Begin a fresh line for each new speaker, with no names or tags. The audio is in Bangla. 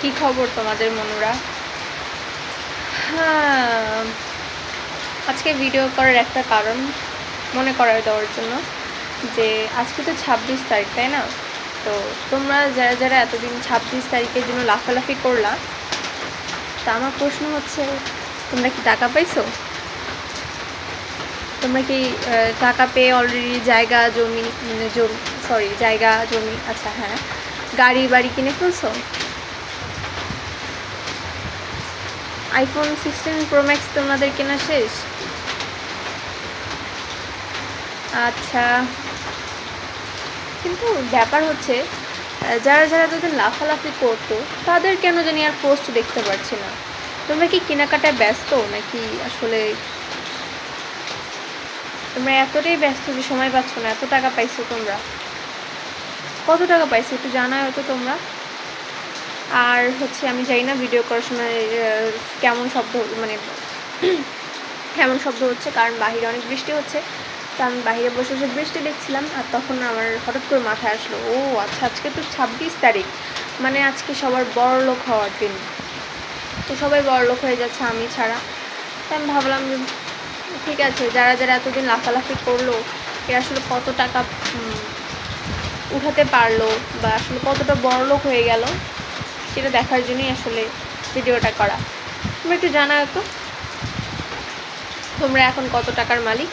কি খবর তোমাদের, মনুরা? হ্যাঁ আজকে ভিডিও করার একটা কারণ মনে করায় দেওয়ার জন্য যে, আজকে তো ছাব্বিশ তারিখ, তাই না? তো তোমরা যারা যারা এতদিন ছাব্বিশ তারিখের জন্য লাফালাফি করলা, তা আমার প্রশ্ন হচ্ছে, তোমরা কি টাকা পাইছো? তোমরা কি টাকা পেয়ে অলরেডি জায়গা, জমি জমি সরি জায়গা, জমি আচ্ছা হ্যাঁ গাড়ি বাড়ি কিনে ফেলছো? আইফোন সিক্সটিন প্রো ম্যাক্স তোমাদের কেনা শেষ? আচ্ছা। কিন্তু ব্যাপার হচ্ছে যারা যারা তাদের লাফালাফি করতো, তাদের কেন জানি আর পোস্ট দেখতে পাচ্ছি না। তোমরা কি কেনাকাটায় ব্যস্ত নাকি আসলে তোমরা এতটাই ব্যস্ত যে সময় পাচ্ছ না, এত টাকা পাইছো তোমরা? কত টাকা পাইছো একটু জানাও তো তোমরা। আর হচ্ছে আমি জানি না ভিডিও করার সময় কেমন শব্দ মানে কেমন শব্দ হচ্ছে, কারণ বাইরে অনেক বৃষ্টি হচ্ছে। তো আমি বাইরে বসে বসে বৃষ্টি দেখছিলাম, আর তখন আমার হঠাৎ করে মাথায় আসলো, ও আচ্ছা আজকে তো ছাব্বিশ তারিখ মানে আজকে সবার বড় লোক হওয়ার দিন। তো সবাই বড় লোক হয়ে যাচ্ছে আমি ছাড়া। তাই আমি ভাবলাম যে, ঠিক আছে, যারা যারা এতদিন লাফালাফি করল, এরা আসলে কত টাকা উঠাতে পারল বা আসলে কতটা বড় লোক হয়ে গেল? সেটা দেখার জন্যই আসলে ভিডিওটা করা। তুমি একটু জানাও তো। তোমরা এখন কত টাকার মালিক?